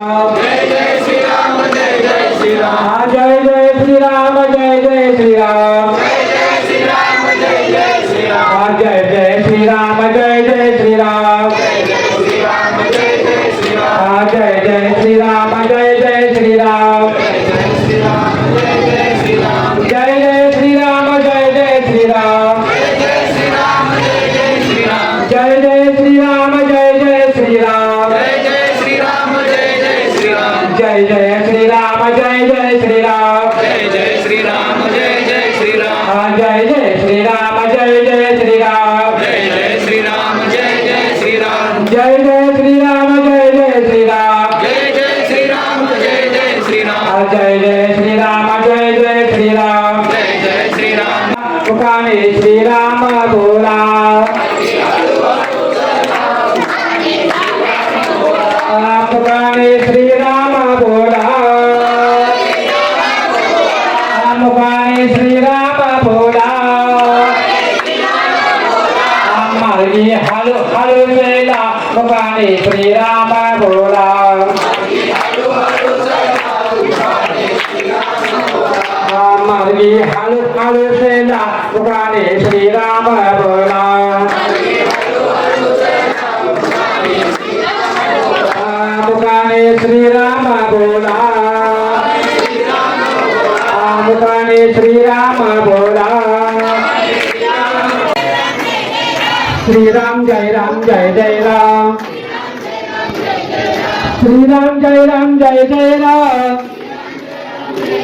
जय जय श्री राम जय जय श्री राम ముఖాని శ్రీరామ గోలా ముఖాని శ్రీ పదివి హలు హలు సేన పురాణి శ్రీరామ పురాణి శ్రీరామ బోలా పురాణి శ్రీరామ బోలా శ్రీరామ్ జయ రామ్ జయ జయ రామ్. శ్రీరామ్ జయ రామ్ జయ జయ రామ్.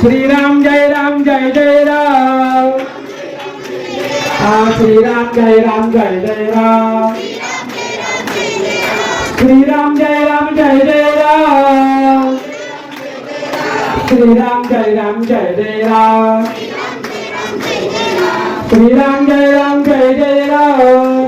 श्री राम जय राम जय जय राम श्री राम जय राम जय जय राम हाँ श्री राम जय राम जय जय राम श्री राम जय राम जय जय राम श्री राम जय राम जय जय राम श्री राम जय राम जय जय राम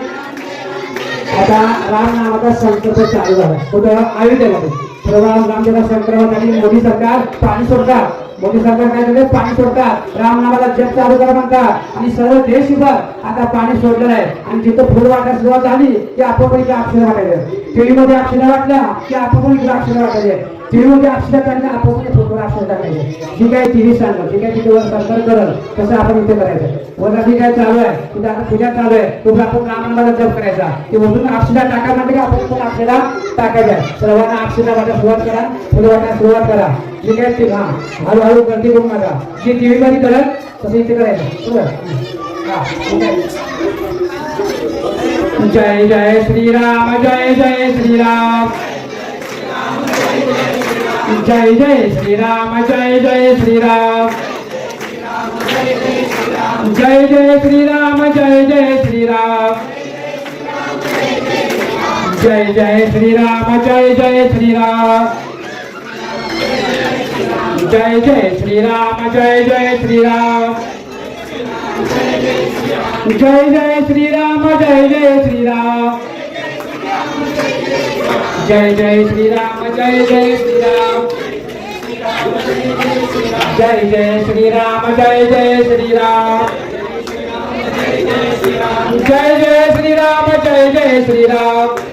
आता राम नामाचा संकल्प चालू झाला कुठं अयोध्येमध्ये भगवान रामदेवा संक्रमण आणि मोदी सरकार पाणी सोडतात मोदी सरकार काय झाले पाणी सोडतात राम नामाला जप चालू करा म्हणतात आणि सर्व देशभर आता पाणी सोडलेलं आहे. आणि जिथं फुल वाटायला सुरुवात झाली की आपण पण अक्षर वाटायचे. टीव्हीमध्ये अक्षर वाटल्या की आपण पण इकडे अक्षर वाटायचे. टीव्हीमध्ये अक्षर टाकल्या आपण पण फोटोवर अक्षर टाकायचे. जी काय टीव्ही सांगणार जी काय तिथे सरकार करल तसं आपण इथे करायचं. वजा जी काय चालू आहे. तिथे आता पूजा चालू आहे. तुम्ही आपण रामाला जप करायचा. ते वरून अक्षरा टाका म्हणते की आपण पण अक्षरा टाकायच्या. सर्वांना अक्षरा वाटायला सुरुवात करा. फुलं वाटायला सुरुवात करा. जी काय ते हा. हळूहळू गर्दी करू नका जे टीव्ही मध्ये करत, तसं इथे करायचं. ठीक आहे. जय जय श्रीराम, जय जय श्रीराम. जय जय श्रीराम, जय जय श्रीराम. जय जय श्रीराम, जय जय श्रीराम. జయ జయ శ్రీరామ జయ జయ శ్రీరామ జయ జయ శ్రీరామ జయ జయ శ్రీరామ జయ జయ శ్రీరామ జయ జయ శ్రీరామ జయ జయ శ్రీరామ జయ జయ శ్రీరామ జయ జయ శ్రీరామ జయ జయ శ్రీరామ జయ జయ శ్రీరామ జయ జయ శ్రీరామ